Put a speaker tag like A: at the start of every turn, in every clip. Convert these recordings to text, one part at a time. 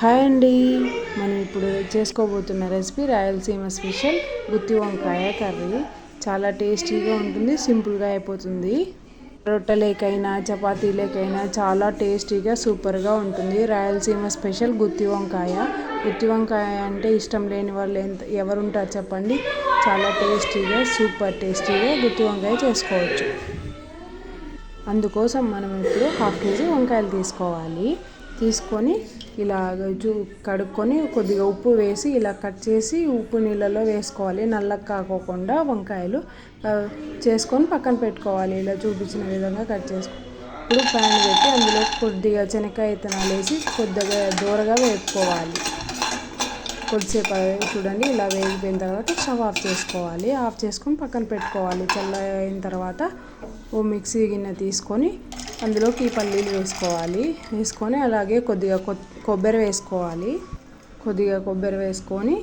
A: Hi అండి. మనం ఇప్పుడు చేసుకోబోతున్న రెసిపీ రాయలసీమ స్పెషల్ గుత్తి వంకాయ కర్రీ. చాలా టేస్టీగా ఉంటుంది సింపుల్గా అయిపోతుంది. రొట్టెలేకైనా చపాతీలేకైనా చాలా టేస్టీగా సూపర్గా ఉంటుంది రాయలసీమ స్పెషల్ గుత్తి వంకాయ. గుత్తి వంకాయ అంటే ఇష్టం లేని వాళ్ళు ఎంత ఎవరుంటారు చెప్పండి? చాలా టేస్టీగా సూపర్ టేస్టీగా గుత్తి వంకాయ చేసుకోవచ్చు. అందుకోసం మనం ఇప్పుడు హాఫ్ కేజీ వంకాయలు తీసుకోవాలి. తీసుకొని ఇలా చూ కడుక్కొని కొద్దిగా ఉప్పు వేసి ఇలా కట్ చేసి ఉప్పు నీళ్ళలో వేసుకోవాలి. నల్లగా కాకోకుండా వంకాయలు చేసుకొని పక్కన పెట్టుకోవాలి. ఇలా చూపించిన విధంగా కట్ చేసుకో ఇప్పుడు ప్యాన్ పెట్టి అందులో కొద్దిగా శనక్కాయ విత్తనాలు వేసి కొద్దిగా దూరగా వేపుకోవాలి. కొద్దిసేపు చూడండి. ఇలా వేగిపోయిన తర్వాత స్టవ్ ఆఫ్ చేసుకోవాలి. ఆఫ్ చేసుకొని పక్కన పెట్టుకోవాలి. చల్ల అయిన తర్వాత ఓ మిక్సీ గిన్నె తీసుకొని అందులోకి ఈ పల్లీలు వేసుకోవాలి. వేసుకొని అలాగే కొద్దిగా కొబ్బరి వేసుకోవాలి. కొద్దిగా కొబ్బరి వేసుకొని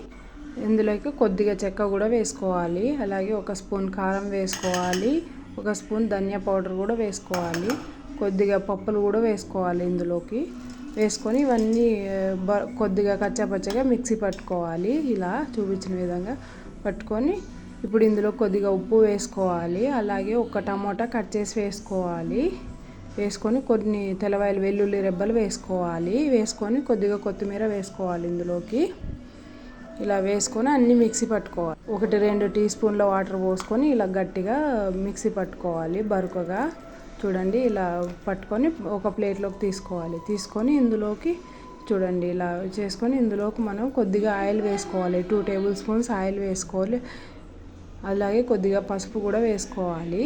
A: ఇందులోకి కొద్దిగా చెక్క కూడా వేసుకోవాలి. అలాగే ఒక స్పూన్ కారం వేసుకోవాలి. ఒక స్పూన్ ధనియా పౌడర్ కూడా వేసుకోవాలి. కొద్దిగా పప్పులు కూడా వేసుకోవాలి ఇందులోకి. వేసుకొని ఇవన్నీ బ కొద్దిగా కచ్చాపచ్చగా మిక్సీ పట్టుకోవాలి. ఇలా చూపించిన విధంగా పట్టుకొని ఇప్పుడు ఇందులో కొద్దిగా ఉప్పు వేసుకోవాలి. అలాగే ఒక టమోటా కట్ చేసి వేసుకోవాలి. వేసుకొని కొన్ని తెల్లవాయలు వెల్లుల్లి రెబ్బలు వేసుకోవాలి. వేసుకొని కొద్దిగా కొత్తిమీర వేసుకోవాలి ఇందులోకి. ఇలా వేసుకొని అన్నీ మిక్సీ పట్టుకోవాలి. ఒకటి రెండు టీ స్పూన్ల వాటర్ పోసుకొని ఇలా గట్టిగా మిక్సీ పట్టుకోవాలి బరుకగా. చూడండి ఇలా పట్టుకొని ఒక ప్లేట్లోకి తీసుకోవాలి. తీసుకొని ఇందులోకి చూడండి ఇలా చేసుకొని ఇందులోకి మనం కొద్దిగా ఆయిల్ వేసుకోవాలి. టూ టేబుల్ స్పూన్స్ ఆయిల్ వేసుకోవాలి. అలాగే కొద్దిగా పసుపు కూడా వేసుకోవాలి.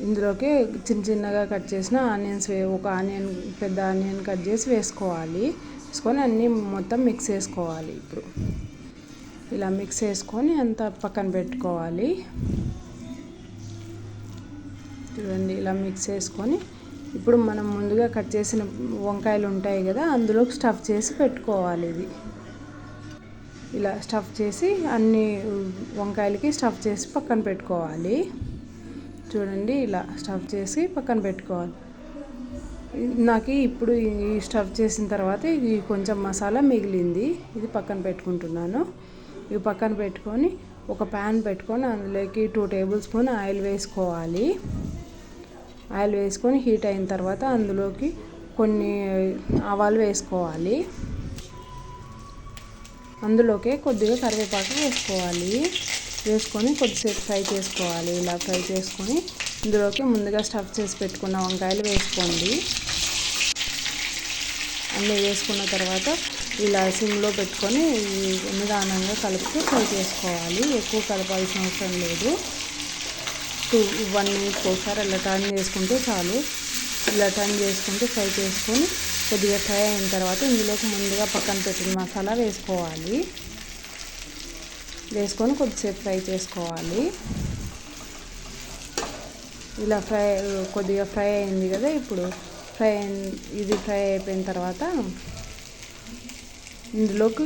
A: ఇందులోకి చిన్న చిన్నగా కట్ చేసిన ఆనియన్స్ ఒక ఆనియన్ పెద్ద ఆనియన్ కట్ చేసి వేసుకోవాలి. వేసుకొని అన్నీ మొత్తం మిక్స్ చేసుకోవాలి ఇప్పుడు. ఇలా మిక్స్ చేసుకొని అంతా పక్కన పెట్టుకోవాలి. చూడండి ఇలా మిక్స్ చేసుకొని ఇప్పుడు మనం ముందుగా కట్ చేసిన వంకాయలు ఉంటాయి కదా అందులోకి స్టఫ్ చేసి పెట్టుకోవాలి ఇది. ఇలా స్టఫ్ చేసి అన్ని వంకాయలకి స్టఫ్ చేసి పక్కన పెట్టుకోవాలి. చూడండి ఇలా స్టఫ్ చేసి పక్కన పెట్టుకోవాలి. నాకు ఇప్పుడు ఈ స్టఫ్ చేసిన తర్వాత ఇది కొంచెం మసాలా మిగిలింది. ఇది పక్కన పెట్టుకుంటున్నాను. ఇవి పక్కన పెట్టుకొని ఒక ప్యాన్ పెట్టుకొని అందులోకి టూ టేబుల్ స్పూన్ ఆయిల్ వేసుకోవాలి. ఆయిల్ వేసుకొని హీట్ అయిన తర్వాత అందులోకి కొన్ని ఆవాలు వేసుకోవాలి. అందులోకి కొద్దిగా కరివేపాకు వేసుకోవాలి. వేసుకొని కొద్దిసేపు ఫ్రై చేసుకోవాలి. ఇలా ఫ్రై చేసుకొని ఇందులోకి ముందుగా స్టఫ్ చేసి పెట్టుకున్న వంకాయలు వేసుకోండి. అన్నీ వేసుకున్న తర్వాత ఇలా సిమ్లో పెట్టుకొని నిదానంగా కలుపుతూ ఫ్రై చేసుకోవాలి. ఎక్కువ కలపాల్సిన అవసరం లేదు. టూ వన్ మినిట్ ఒకసారి అలా టర్న్ చేసుకుంటే చాలు. ఇలా టర్న్ చేసుకుంటూ ఫ్రై చేసుకొని కొద్దిగా ఫ్రై అయిన తర్వాత ఇందులోకి ముందుగా పక్కన పెట్టిన మసాలా వేసుకోవాలి. వేసుకొని కొద్దిసేపు ఫ్రై చేసుకోవాలి. ఇలా ఫ్రై కొద్దిగా ఫ్రై అయింది కదా ఇప్పుడు. ఫ్రై ఇది ఫ్రై అయిపోయిన తర్వాత ఇందులోకి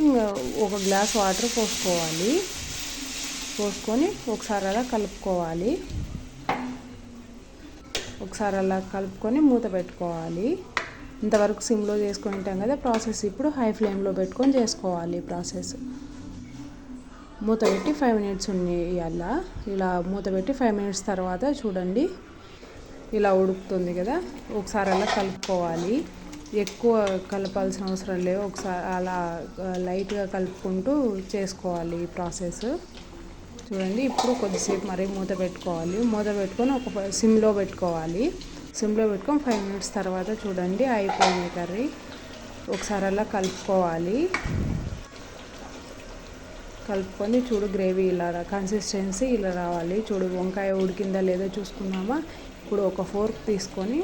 A: ఒక గ్లాస్ వాటర్ పోసుకోవాలి. పోసుకొని ఒకసారి అలా కలుపుకోవాలి. ఒకసారి అలా కలుపుకొని మూత పెట్టుకోవాలి. ఇంతవరకు సిమ్లో చేసుకొని ఉంటాం కదా ప్రాసెస్. ఇప్పుడు హై ఫ్లేమ్లో పెట్టుకొని చేసుకోవాలి ప్రాసెస్. మూత పెట్టి ఫైవ్ మినిట్స్ ఉండేయాల. ఇలా మూత పెట్టి ఫైవ్ మినిట్స్ తర్వాత చూడండి ఇలా ఉడుకుతుంది కదా. ఒకసారి అలా కలుపుకోవాలి. ఎక్కువ కలపాల్సిన అవసరం లేవు ఒకసారి అలా లైట్గా కలుపుకుంటూ చేసుకోవాలి ఈ ప్రాసెస్. చూడండి ఇప్పుడు కొద్దిసేపు మరీ మూత పెట్టుకోవాలి. మూత పెట్టుకొని ఒక సిమ్లో పెట్టుకోవాలి. సిమ్లో పెట్టుకొని ఫైవ్ మినిట్స్ తర్వాత చూడండి అయిపోయింది కర్రీ. ఒకసారి అలా కలుపుకోవాలి. కలుపుకొని చూడు గ్రేవీ ఇలా కన్సిస్టెన్సీ ఇలా రావాలి. చూడు వంకాయ ఉడికిందా లేదో చూసుకున్నామా? ఇప్పుడు ఒక ఫోర్క్ తీసుకొని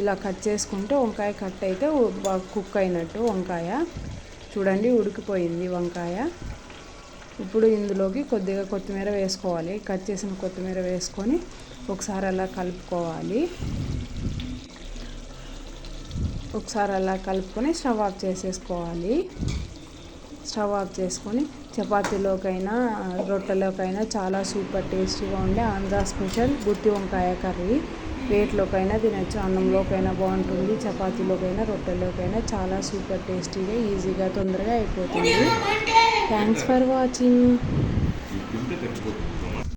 A: ఇలా కట్ చేసుకుంటే వంకాయ కట్ అయితే కుక్ అయినట్టు వంకాయ. చూడండి ఉడికిపోయింది వంకాయ. ఇప్పుడు ఇందులోకి కొద్దిగా కొత్తిమీర వేసుకోవాలి. కట్ చేసిన కొత్తిమీర వేసుకొని ఒకసారి అలా కలుపుకోవాలి. ఒకసారి అలా కలుపుకొని స్టవ్ ఆఫ్ చేసేసుకోవాలి. స్టవ్ ఆఫ్ చేసుకొని చపాతీలోకైనా రొట్టెలోకైనా చాలా సూపర్ టేస్టీగా ఉండే ఆంధ్ర స్పెషల్ గుత్తి వంకాయ కర్రీ. వేట్లోకైనా తినచ్చు అన్నంలోకైనా బాగుంటుంది చపాతీలోకైనా రొట్టెలోకైనా చాలా సూపర్ టేస్టీగా ఈజీగా తొందరగా అయిపోతుంది. Thanks for watching